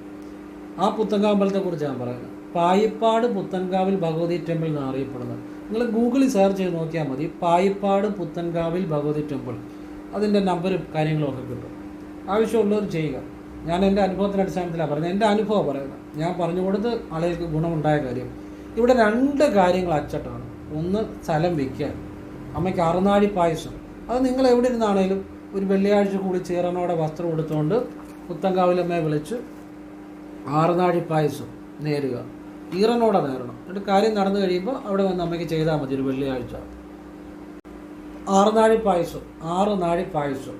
ആ പുത്തങ്കാവ് അമ്പലത്തെ കുറിച്ച് ഞാൻ പറയുന്നത്. പായിപ്പാട് പുത്തൻകാവിൽ ഭഗവതി ടെമ്പിൾ എന്നാണ് അറിയപ്പെടുന്നത്. നിങ്ങൾ ഗൂഗിളിൽ സെർച്ച് ചെയ്ത് നോക്കിയാൽ മതി. പായിപ്പാട് പുത്തൻകാവിൽ ഭഗവതി ടെമ്പിൾ. അതിന്റെ നമ്പരും കാര്യങ്ങളൊക്കെ കിട്ടും. ആവശ്യമുള്ളവർ ചെയ്യുക. ഞാൻ എന്റെ അനുഭവത്തിന്റെ അടിസ്ഥാനത്തിലാണ് പറയുന്നത്. എന്റെ അനുഭവം പറയുന്നത്. ഞാൻ പറഞ്ഞു കൊടുത്ത് ആളുകൾക്ക് ഗുണമുണ്ടായ കാര്യം. ഇവിടെ രണ്ട് കാര്യങ്ങൾ അച്ചട്ടാണ്. ഒന്ന് സ്ഥലം വിൽക്കാൻ. അമ്മയ്ക്ക് അറുനാഴി പായസം. അത് നിങ്ങൾ എവിടെ ഇരുന്നാണേലും ഒരു വെള്ളിയാഴ്ച കൂടി ചീറനോടെ വസ്ത്രം എടുത്തുകൊണ്ട് പുത്തങ്കാവിലമ്മയെ വിളിച്ച് ആറുനാഴി പായസം നേരുക. ഈറനോടെ നേരണം. എന്നിട്ട് കാര്യം നടന്നു കഴിയുമ്പോൾ അവിടെ വന്ന് അമ്മയ്ക്ക് ചെയ്താൽ മതി ഒരു വെള്ളിയാഴ്ച. ആറുനാഴി പായസം ആറ് നാഴി പായസം.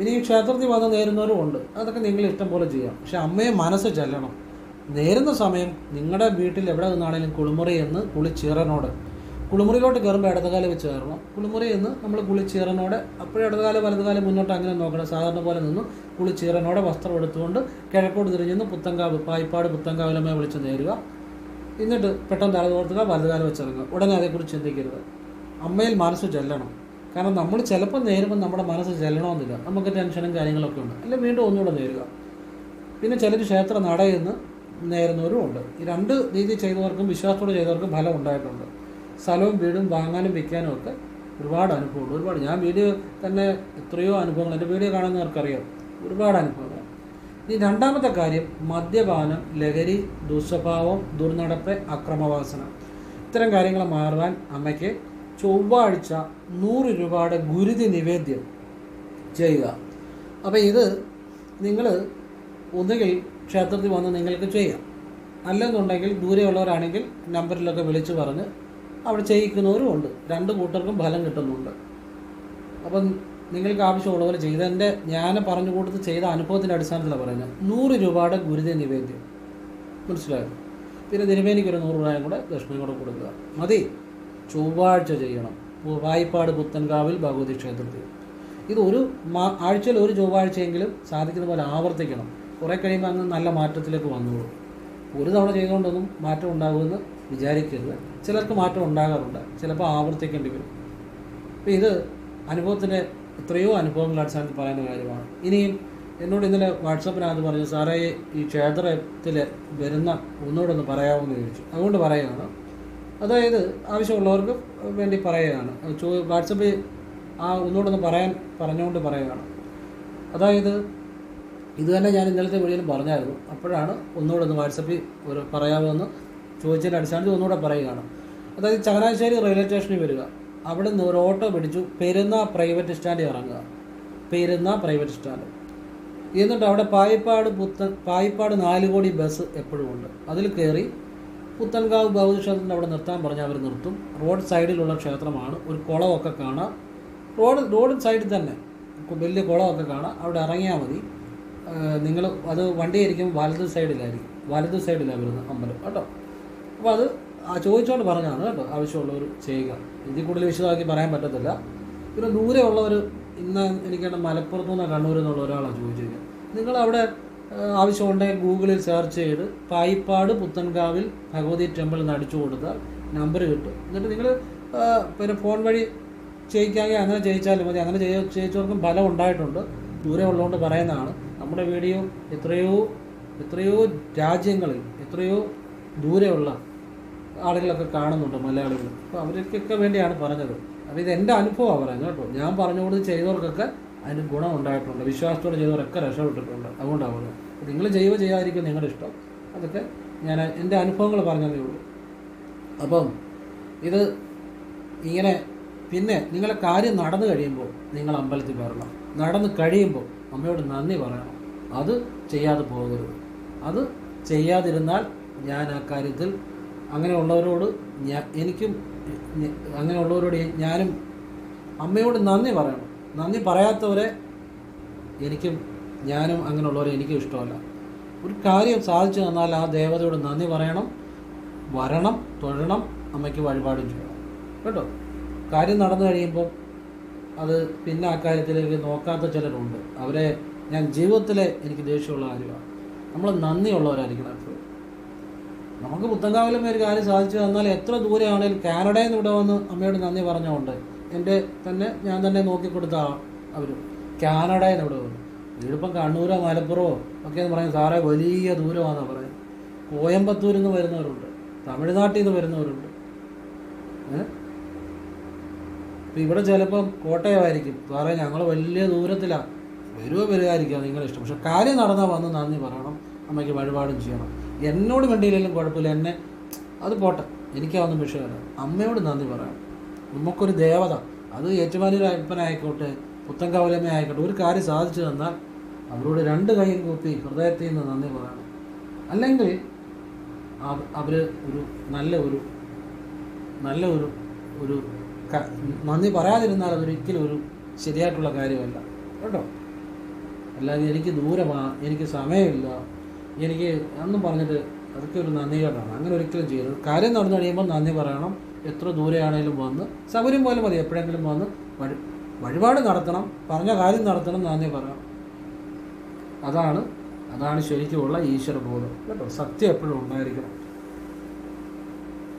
ഇനി ഈ ക്ഷേത്രത്തിൽ വന്ന് നേരുന്നവരും ഉണ്ട്. അതൊക്കെ നിങ്ങൾ ഇഷ്ടം പോലെ ചെയ്യാം. പക്ഷെ അമ്മയെ മനസ്സ് ചെല്ലണം. നേരുന്ന സമയം നിങ്ങളുടെ വീട്ടിൽ എവിടെ നിന്നാണെങ്കിലും കുളിമുറി എന്ന് കുളിച്ചീറനോട് കുളിമുറിയിലോട്ട് കയറുമ്പോൾ ഇടതുകാലം വെച്ച് കയറണം. കുളിമുറി നിന്ന് നമ്മൾ കുളിച്ചീറനോടെ അപ്പോഴും ഇടതുകാലം വലതുകാലം മുന്നോട്ട് അങ്ങനെ നോക്കണം. സാധാരണ പോലെ നിന്ന് കുളിച്ചീറനോടെ വസ്ത്രം എടുത്തുകൊണ്ട് കിഴക്കോട്ട് തിരിഞ്ഞെന്ന് പുത്തങ്കാവ് പായിപ്പാട് പുത്തങ്കാവിലമ്മയെ വിളിച്ച് നേരുക. എന്നിട്ട് പെട്ടെന്ന് തല തോർത്തുക വലതുകാലം വെച്ചിറങ്ങുക. ഉടനെ അതേക്കുറിച്ച് ചിന്തിക്കരുത്. അമ്മയിൽ മനസ്സ് ചെല്ലണം. കാരണം നമ്മൾ ചിലപ്പോൾ നേരുമ്പോൾ നമ്മുടെ മനസ്സ് ചെല്ലണമെന്നില്ല നമുക്ക് ടെൻഷനും കാര്യങ്ങളൊക്കെ ഉണ്ട്. അല്ലെങ്കിൽ വീണ്ടും ഒന്നുകൂടെ നേരുക. പിന്നെ ചിലർ ക്ഷേത്ര നടയിൽ നിന്ന് നേരുന്നവരും ഉണ്ട്. ഈ രണ്ട് രീതി ചെയ്തവർക്കും വിശ്വാസത്തോടെ ചെയ്തവർക്കും ഫലം ഉണ്ടായിട്ടുണ്ട്. സ്ഥലവും വീടും വാങ്ങാനും വിൽക്കാനും ഒക്കെ ഒരുപാട് അനുഭവമുണ്ട്. ഒരുപാട്. ഞാൻ വീഡിയോ തന്നെ എത്രയോ അനുഭവങ്ങൾ എന്റെ വീഡിയോ കാണുന്നവർക്കറിയാം ഒരുപാട് അനുഭവങ്ങൾ. ഇനി രണ്ടാമത്തെ കാര്യം മദ്യപാനം ലഹരി ദുസ്വഭാവം ദുർനടപ്പ് അക്രമവാസന. ഇത്തരം കാര്യങ്ങൾ മാറുവാൻ അമ്മയ്ക്ക് ചൊവ്വാഴ്ച നൂറ് രൂപയുടെ ഗുരുതി നിവേദ്യം ചെയ്യുക. അപ്പോൾ ഇത് നിങ്ങൾ ഒന്നുകിൽ ക്ഷേത്രത്തിൽ വന്ന് നിങ്ങൾക്ക് ചെയ്യാം. അല്ലെന്നുണ്ടെങ്കിൽ ദൂരെയുള്ളവരാണെങ്കിൽ നമ്പറിലൊക്കെ വിളിച്ച് പറഞ്ഞ് അവിടെ ചെയ്യിക്കുന്നവരും ഉണ്ട്. രണ്ട് കൂട്ടർക്കും ഫലം കിട്ടുന്നുണ്ട്. അപ്പം നിങ്ങൾക്ക് ആവശ്യമുള്ള പോലെ ചെയ്ത് എന്റെ ഞാൻ പറഞ്ഞു കൊടുത്ത് ചെയ്ത അനുഭവത്തിന്റെ അടിസ്ഥാനത്തിലാണ് പറയുന്നത്. നൂറ് രൂപയുടെ ഗുരുതി നിവേദ്യം. മനസ്സിലായോ? പിന്നെ തിരുമേനിക്ക് ഒരു നൂറ് രൂപയും കൂടെ ദക്ഷിണയും കൂടെ കൊടുക്കുക. മതി. ചൊവ്വാഴ്ച ചെയ്യണം. വായ്പാട് പുത്തൻകാവിൽ ഭഗവതി ക്ഷേത്രത്തിൽ. ഇത് ഒരു ആഴ്ചയിൽ ഒരു ചൊവ്വാഴ്ചയെങ്കിലും സാധിക്കുന്ന പോലെ ആവർത്തിക്കണം. കുറേ കഴിയുമ്പോൾ അങ്ങ് നല്ല മാറ്റത്തിലേക്ക് വന്നോളൂ. ഒരു തവണ ചെയ്തുകൊണ്ടൊന്നും മാറ്റം ഉണ്ടാകുമെന്ന് വിചാരിക്കരുത്. ചിലർക്ക് മാറ്റം ഉണ്ടാകാറുണ്ട്. ചിലപ്പോൾ ആവർത്തിക്കേണ്ടി വരും. അപ്പം ഇത് അനുഭവത്തിന്റെ എത്രയോ അനുഭവങ്ങളുടെ അടിസ്ഥാനത്തിൽ പറയുന്ന കാര്യമാണ്. ഇനിയും എന്നോട് ഇന്നലെ വാട്സപ്പിനകത്ത് പറഞ്ഞു സാറേ ഈ ക്ഷേത്രത്തിൽ വരുന്ന ഒന്നുകൂടെ ഒന്ന് പറയാമെന്ന് ചോദിച്ചു. അതുകൊണ്ട് പറയുകയാണ്. അതായത് ആവശ്യമുള്ളവർക്ക് വേണ്ടി പറയുകയാണ്. ചോ വാട്സപ്പിൽ ആ ഒന്നുകൂടെ ഒന്ന് പറയാൻ പറഞ്ഞുകൊണ്ട് പറയുകയാണ്. അതായത് ഇത് തന്നെ ഞാൻ ഇന്നലത്തെ വീഡിയോയിലും പറഞ്ഞായിരുന്നു. അപ്പോഴാണ് ഒന്നുകൂടെ ഒന്ന് വാട്സപ്പിൽ ഒരു പറയാമോ എന്ന് ചോദിച്ചതിന്റെ അടിസ്ഥാനത്തിൽ ഒന്നുകൂടെ പറയുകയാണ്. അതായത് ചങ്ങനാശ്ശേരി റെയിൽവേ സ്റ്റേഷനിൽ വരിക. അവിടെ നിന്ന് ഒരു ഓട്ടോ പിടിച്ചു പെരുന്ന പ്രൈവറ്റ് സ്റ്റാൻഡിൽ ഇറങ്ങുക. Perunna private stand. എന്നിട്ട് അവിടെ പായിപ്പാട് പുത്തൻ പായിപ്പാട് നാല് കോടി ബസ് എപ്പോഴും ഉണ്ട്. അതിൽ കയറി പുത്തൻകാവ് ബൗദ്ധക്ഷേത്രത്തിന്റെ അവിടെ നിർത്താൻ പറഞ്ഞാൽ അവർ നിർത്തും. റോഡ് സൈഡിലുള്ള ക്ഷേത്രമാണ്. ഒരു കുളമൊക്കെ കാണാം. റോഡ് റോഡ് സൈഡിൽ തന്നെ വലിയ കുളമൊക്കെ കാണാം. അവിടെ ഇറങ്ങിയാൽ മതി. നിങ്ങൾ അത് വണ്ടി ആയിരിക്കും വലത് സൈഡിലായിരിക്കും. വലത് സൈഡിലാണ് വരുന്നത് അമ്പലം. കേട്ടോ? അപ്പോൾ അത് ചോദിച്ചുകൊണ്ട് പറഞ്ഞാണ് കേട്ടോ ആവശ്യമുള്ളവർ ചെയ്യുക. ഇതിൽ കൂടുതൽ വിശദമാക്കി പറയാൻ പറ്റത്തില്ല. പിന്നെ ദൂരെ ഉള്ളവർ ഇന്ന് എനിക്കാണ് മലപ്പുറത്തു നിന്ന് കണ്ണൂരിൽ നിന്നുള്ള ഒരാളാണ് ചോദിച്ചിരിക്കുക നിങ്ങൾ അവിടെ ആവശ്യമുണ്ടെങ്കിൽ ഗൂഗിളിൽ സെർച്ച് ചെയ്ത് പായിപ്പാട് പുത്തൻകാവിൽ ഭഗവതി ടെമ്പിൾ എന്ന് അടിച്ചു കൊടുത്താൽ നമ്പർ കിട്ടും. എന്നിട്ട് നിങ്ങൾ പിന്നെ ഫോൺ വഴി ചെയ്യിക്കാമെങ്കിൽ അങ്ങനെ ചെയ്യിച്ചാലും മതി. അങ്ങനെ ചെയ്യ ചെയ്യിച്ചവർക്കും ഫലം ഉണ്ടായിട്ടുണ്ട്. ദൂരെ ഉള്ളതുകൊണ്ട് പറയുന്നതാണ്. നമ്മുടെ വീഡിയോ എത്രയോ എത്രയോ രാജ്യങ്ങളിൽ എത്രയോ ദൂരെയുള്ള ആളുകളൊക്കെ കാണുന്നുണ്ട് മലയാളികൾ. അപ്പോൾ അവർക്കൊക്കെ വേണ്ടിയാണ് പറഞ്ഞത്. അപ്പോൾ ഇത് എന്റെ അനുഭവമാണ് പറയുന്നത് കേട്ടോ. ഞാൻ പറഞ്ഞുകൊണ്ട് ചെയ്തവർക്കൊക്കെ അതിന് ഗുണം ഉണ്ടായിട്ടുണ്ട്. വിശ്വാസത്തോടെ ചെയ്തവരൊക്കെ രക്ഷപ്പെട്ടിട്ടുണ്ട്. അതുകൊണ്ടാണ് പറഞ്ഞത്. നിങ്ങൾ ചെയ്യുക ചെയ്യാതിരിക്കും നിങ്ങളുടെ ഇഷ്ടം. അതൊക്കെ ഞാൻ എന്റെ അനുഭവങ്ങൾ പറഞ്ഞതേ ഉള്ളൂ. അപ്പം ഇത് ഇങ്ങനെ പിന്നെ നിങ്ങളെ കാര്യം നടന്നു കഴിയുമ്പോൾ നിങ്ങൾ അമ്പലത്തിൽ വരണം നടന്ന് കഴിയുമ്പോൾ അമ്മയോട് നന്ദി പറയണം. അത് ചെയ്യാതെ പോകരുത്. അത് ചെയ്യാതിരുന്നാൽ ഞാൻ ആ കാര്യത്തിൽ അങ്ങനെയുള്ളവരോട് ഞാൻ എനിക്കും അങ്ങനെയുള്ളവരോട് ഞാനും അമ്മയോട് നന്ദി പറയണം. നന്ദി പറയാത്തവരെ എനിക്കും ഞാനും അങ്ങനെയുള്ളവരെ എനിക്കും ഇഷ്ടമല്ല. ഒരു കാര്യം സാധിച്ചു തന്നാൽ ആ ദേവതയോട് നന്ദി പറയണം വരണം തൊഴണം അമ്മയ്ക്ക് വഴിപാടും ചെയ്യണം. കേട്ടോ? കാര്യം നടന്നു കഴിയുമ്പോൾ അത് പിന്നെ ആ കാര്യത്തിലേക്ക് നോക്കാത്ത ചിലരുണ്ട്. അവരെ ഞാൻ ജീവിതത്തിലെ എനിക്ക് ദേഷ്യമുള്ള കാര്യമാണ്. നമ്മൾ നന്ദിയുള്ളവരായിരിക്കണം എപ്പോഴും. നമുക്ക് പുത്തങ്കാവിലും ഒരു കാര്യം സാധിച്ചു തന്നാൽ എത്ര ദൂരെയാണെങ്കിലും കാനഡയിൽ നിന്ന് ഇവിടെ വന്ന് അമ്മയോട് നന്ദി പറഞ്ഞുകൊണ്ട് എന്റെ തന്നെ ഞാൻ തന്നെ നോക്കിക്കൊടുത്ത അവർ കാനഡയിൽ നിന്ന് ഇവിടെ വന്നു. വീടിപ്പം കണ്ണൂരോ മലപ്പുറമോ ഒക്കെ എന്ന് പറയുന്നത് സാറേ വലിയ ദൂരമാണെന്നാണ് പറയുന്നത്. കോയമ്പത്തൂരിൽ നിന്ന് വരുന്നവരുണ്ട്. തമിഴ്നാട്ടിൽ നിന്ന് വരുന്നവരുണ്ട്. ഇപ്പം ഇവിടെ ചിലപ്പം കോട്ടയമായിരിക്കും. സാറേ ഞങ്ങൾ വലിയ ദൂരത്തിലാണ് വരുവോ വരികയായിരിക്കാം നിങ്ങളുടെ ഇഷ്ടം. പക്ഷെ കാര്യം നടന്നാൽ വന്ന് നന്ദി പറയണം. അമ്മയ്ക്ക് വഴിപാടും ചെയ്യണം. എന്നോട് വേണ്ടിയില്ലെങ്കിലും കുഴപ്പമില്ല. എന്നെ അത് പോട്ടെ. എനിക്കാവുന്ന വിഷയമല്ല. അമ്മയോട് നന്ദി പറയണം നമുക്കൊരു ദേവത. അത് ഏറ്റുമാനൂർ അയ്യപ്പനായിക്കോട്ടെ പുത്തൻകാവലമ്മ ആയിക്കോട്ടെ ഒരു കാര്യം സാധിച്ചു തന്നാൽ അവരോട് രണ്ട് കൈയും കൂപ്പി ഹൃദയത്തിൽ നിന്ന് നന്ദി പറയണം. അല്ലെങ്കിൽ അവർ ഒരു നല്ല ഒരു നല്ല ഒരു ഒരു നന്ദി പറയാതിരുന്നാൽ അതൊരിക്കലും ഒരു ശരിയായിട്ടുള്ള കാര്യമല്ല. കേട്ടോ? അല്ലാതെ എനിക്ക് ദൂരമാണ് എനിക്ക് സമയമില്ല. എനിക്ക് അന്നും പറഞ്ഞിട്ട് അതൊക്കെ ഒരു നന്ദികേടാണ് അങ്ങനെ ഒരിക്കലും ചെയ്യരുത്. കാര്യം നടന്നു കഴിയുമ്പോൾ നന്ദി പറയണം. എത്ര ദൂരെയാണേലും വന്ന് സൗകര്യം പോലും മതി. എപ്പോഴെങ്കിലും വന്ന് വഴി വഴിപാട് നടത്തണം. പറഞ്ഞ കാര്യം നടത്തണം. നന്ദി പറയണം. അതാണ് അതാണ് ശരിക്കുമുള്ള ഈശ്വരബോധം. കേട്ടോ? സത്യം എപ്പോഴും ഉണ്ടായിരിക്കണം.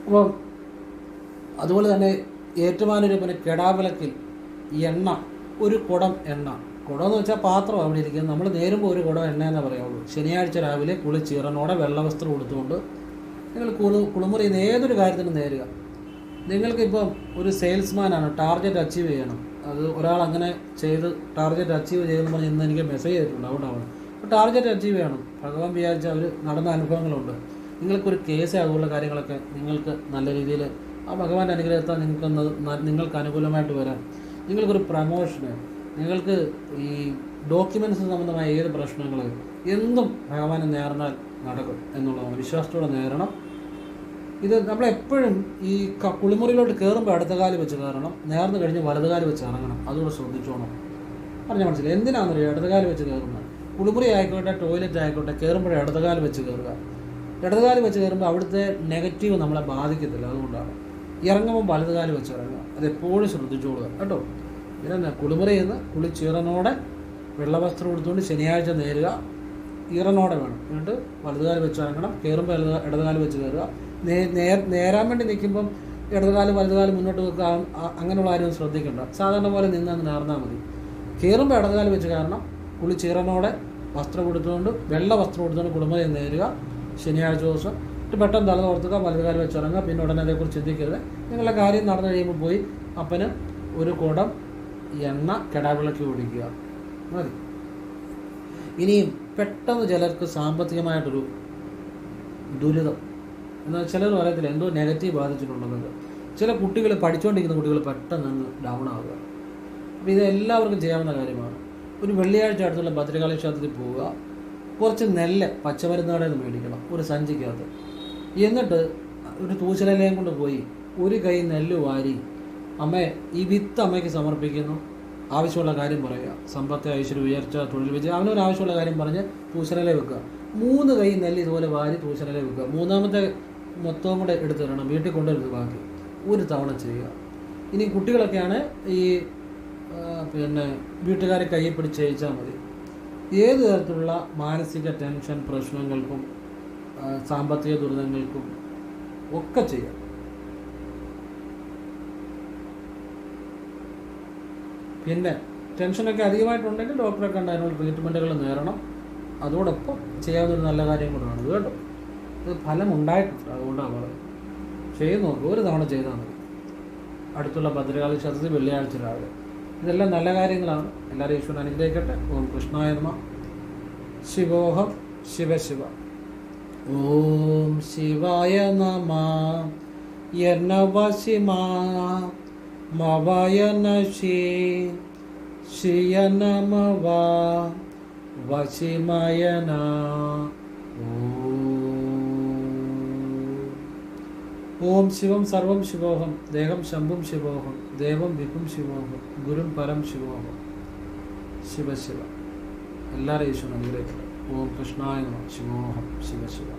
അപ്പോൾ അതുപോലെ തന്നെ ഏറ്റുമാനൊരു പിന്നെ കെടാവിളക്കിൽ എണ്ണ ഒരു കുടം എണ്ണ. കുടം എന്ന് വെച്ചാൽ പാത്രം അവിടെ ഇരിക്കുന്നത്. നമ്മൾ നേരുമ്പോൾ ഒരു കുടം എണ്ണ എന്നേ പറയുള്ളൂ. ശനിയാഴ്ച രാവിലെ കുളിച്ചീറനോടെ വെള്ളവസ്ത്രം കൊടുത്തുകൊണ്ട് നിങ്ങൾ കുളു കുളിമുറി ഏതൊരു കാര്യത്തിനും നേരുക. നിങ്ങൾക്കിപ്പം ഒരു സെയിൽസ്മാനാണ് ടാർഗറ്റ് അച്ചീവ് ചെയ്യണം. അത് ഒരാൾ അങ്ങനെ ചെയ്ത് ടാർഗറ്റ് അച്ചീവ് ചെയ്യുന്ന പറഞ്ഞ് ഇന്ന് എനിക്ക് മെസ്സേജ് ചെയ്തിട്ടുണ്ട്. അതുകൊണ്ടാണ്. അപ്പോൾ ടാർഗറ്റ് അച്ചീവ് ചെയ്യണം. ഭഗവാൻ വിചാരിച്ച അവർ നടന്ന അനുഭവങ്ങളുണ്ട്. നിങ്ങൾക്കൊരു കേസ് അതുപോലുള്ള കാര്യങ്ങളൊക്കെ നിങ്ങൾക്ക് നല്ല രീതിയിൽ ആ ഭഗവാന്റെ അനുഗ്രഹത്താൽ നിങ്ങൾക്കൊന്ന് നിങ്ങൾക്ക് അനുകൂലമായിട്ട് വരാം. നിങ്ങൾക്കൊരു പ്രമോഷന് നിങ്ങൾക്ക് ഈ ഡോക്യുമെന്റ്സ് സംബന്ധമായ ഏത് പ്രശ്നങ്ങൾ എന്തും ഭഗവാനെ നേർന്നാൽ നടക്കും എന്നുള്ളതാണ്. വിശ്വാസത്തോടെ നേരണം. ഇത് നമ്മളെപ്പോഴും ഈ കുളിമുറിയിലോട്ട് കയറുമ്പോൾ അടുത്ത കാൽ വെച്ച് കയറണം നേർന്ന് കഴിഞ്ഞ് വലത് കാൽ വെച്ച് ഇറങ്ങണം. അതുകൂടെ ശ്രദ്ധിച്ചോണം. പറഞ്ഞ മനസ്സിലായി? എന്തിനാണെന്നറിയോ ഇടത് കാൽ വെച്ച് കയറുന്നത് കുളിമുറി ആയിക്കോട്ടെ ടോയ്ലറ്റ് ആയിക്കോട്ടെ കയറുമ്പോഴേ ഇടത് കാൽ വെച്ച് കയറുക ഇടത് കാൽ വെച്ച് കയറുമ്പോൾ അവിടുത്തെ നെഗറ്റീവ് നമ്മളെ ബാധിക്കത്തില്ല. അതുകൊണ്ടാണ്. ഇറങ്ങുമ്പോൾ വലത് കാൽ വെച്ച് ഇറങ്ങുക. അതെപ്പോഴും ശ്രദ്ധിച്ചോളുക. കേട്ടോ? പിന്നെ കുളിമുറിയിൽ നിന്ന് കുളിച്ചീറനോടെ വെള്ളവസ്ത്രം എടുത്തുകൊണ്ട് ശനിയാഴ്ച നേരുക. ഈറനോടെ വേണം. എന്നിട്ട് വലതുകാൽ വെച്ച് ഇറങ്ങണം കയറുമ്പോൾ ഇടത് ഇടതുകാൽ വെച്ച് കയറുക നേ നേരാൻ വേണ്ടി നിൽക്കുമ്പം ഇടതുകാൽ വലതുകാൽ മുന്നോട്ട് വെക്കുക. അങ്ങനെയുള്ള ആരും ശ്രദ്ധിക്കേണ്ട. സാധാരണ പോലെ നിന്ന് അങ്ങ് നേർന്നാൽ മതി. കയറുമ്പോൾ ഇടതുകാൽ വെച്ച് കയറണം. കുളി ചീറനോടെ വസ്ത്രം കൊടുത്തുകൊണ്ട് വെള്ള വസ്ത്രം കൊടുത്തുകൊണ്ട് കുളിമുറി നേരുക. ശനിയാഴ്ച ദിവസം. എന്നിട്ട് പെട്ടെന്ന് തല ഓർത്തുക വെച്ച് ഇറങ്ങുക പിന്നെ ഉടനെ അതേക്കുറിച്ച് ചിന്തിക്കരുത്. നിങ്ങളുടെ കാര്യം നടന്നു കഴിയുമ്പോൾ പോയി അപ്പന് ഒരു കുടം എണ്ണ കെടാവിളക്കി ഓടിക്കുക മതി. ഇനിയും പെട്ടെന്ന് ചിലർക്ക് സാമ്പത്തികമായിട്ടൊരു ദുരിതം. എന്നാൽ ചിലർ പറയത്തില്ല എന്തോ നെഗറ്റീവ് ബാധിച്ചിട്ടുണ്ടെന്നത് ചില കുട്ടികൾ പഠിച്ചുകൊണ്ടിരിക്കുന്ന കുട്ടികൾ പെട്ടെന്ന് ഡൗൺ ആവുക. അപ്പോൾ ഇത് എല്ലാവർക്കും ചെയ്യാവുന്ന കാര്യമാണ്. ഒരു വെള്ളിയാഴ്ച അടുത്തുള്ള ഭദ്രകാളി ക്ഷേത്രത്തിൽ പോവുക. കുറച്ച് നെല്ല് പച്ചമരുന്നാടെ നിന്ന് മേടിക്കണം ഒരു സഞ്ചിക്കകത്ത്. എന്നിട്ട് ഒരു തൂച്ചലയിലേയും കൊണ്ട് പോയി ഒരു കൈ നെല്ല് വാരി അമ്മ ഈ വിത്ത് അമ്മയ്ക്ക് സമർപ്പിക്കുന്നു. ആവശ്യമുള്ള കാര്യം പറയുക. സമ്പത്ത് ഐശ്വര്യ ഉയർച്ച തൊഴിൽ വിജയം. അവനൊരു ആവശ്യമുള്ള കാര്യം പറഞ്ഞ് തൂശലല വെക്കുക. മൂന്ന് കൈ നെല്ല് ഇതുപോലെ വാരി തൂശലല വെക്കുക. മൂന്നാമത്തെ മൊത്തവും കൂടെ എടുത്തു തരണം. വീട്ടിൽ കൊണ്ടുവരുന്നത് ബാക്കി. ഒരു തവണ ചെയ്യുക. ഇനി കുട്ടികളൊക്കെയാണ് ഈ പിന്നെ വീട്ടുകാരെ കയ്യിൽ പിടിച്ച് ചെയ്യിച്ചാൽ മതി. ഏത് തരത്തിലുള്ള മാനസിക ടെൻഷൻ പ്രശ്നങ്ങൾക്കും സാമ്പത്തിക ദുരിതങ്ങൾക്കും ഒക്കെ ചെയ്യാം. പിന്നെ ടെൻഷനൊക്കെ അധികമായിട്ടുണ്ടെങ്കിൽ ഡോക്ടറെ കണ്ട് അതിനുള്ള ട്രീറ്റ്മെന്റുകൾ നേടണം. അതോടൊപ്പം ചെയ്യാവുന്ന ഒരു നല്ല കാര്യം കൂടെയാണ് കേട്ടോ. ഇത് ഫലം ഉണ്ടായിട്ടുണ്ട് അതുകൊണ്ടാണ് പറയുന്നത് ഒരു തവണ ചെയ്താൽ മതി. അടുത്തുള്ള ഭദ്രകാളി ക്ഷേത്രത്തിൽ വെള്ളിയാഴ്ച രാവിലെ. ഇതെല്ലാം നല്ല കാര്യങ്ങളാണ്. എല്ലാവരും ഈശ്വരൻ അനുഗ്രഹിക്കട്ടെ. ഓം കൃഷ്ണായർമ്മ ശിവോഹം ശിവശിവ ഓം ശിവായ നമ. യനവശിമാ മവയ നശി ശിയനമവ വശിമയന ഓം ശിവം സർവം ശിവോഹം ദേഹം ശംഭും ശിവോഹം ദേവം വിഭും ശിവോഹം ഗുരും പരം ശിവോഹം ശിവശിവ എല്ലാവരും ഈശ്വരൻ അനുഗ്രഹിക്കട്ടെ ഓം കൃഷ്ണായ നമ ശിവോഹം ശിവശിവ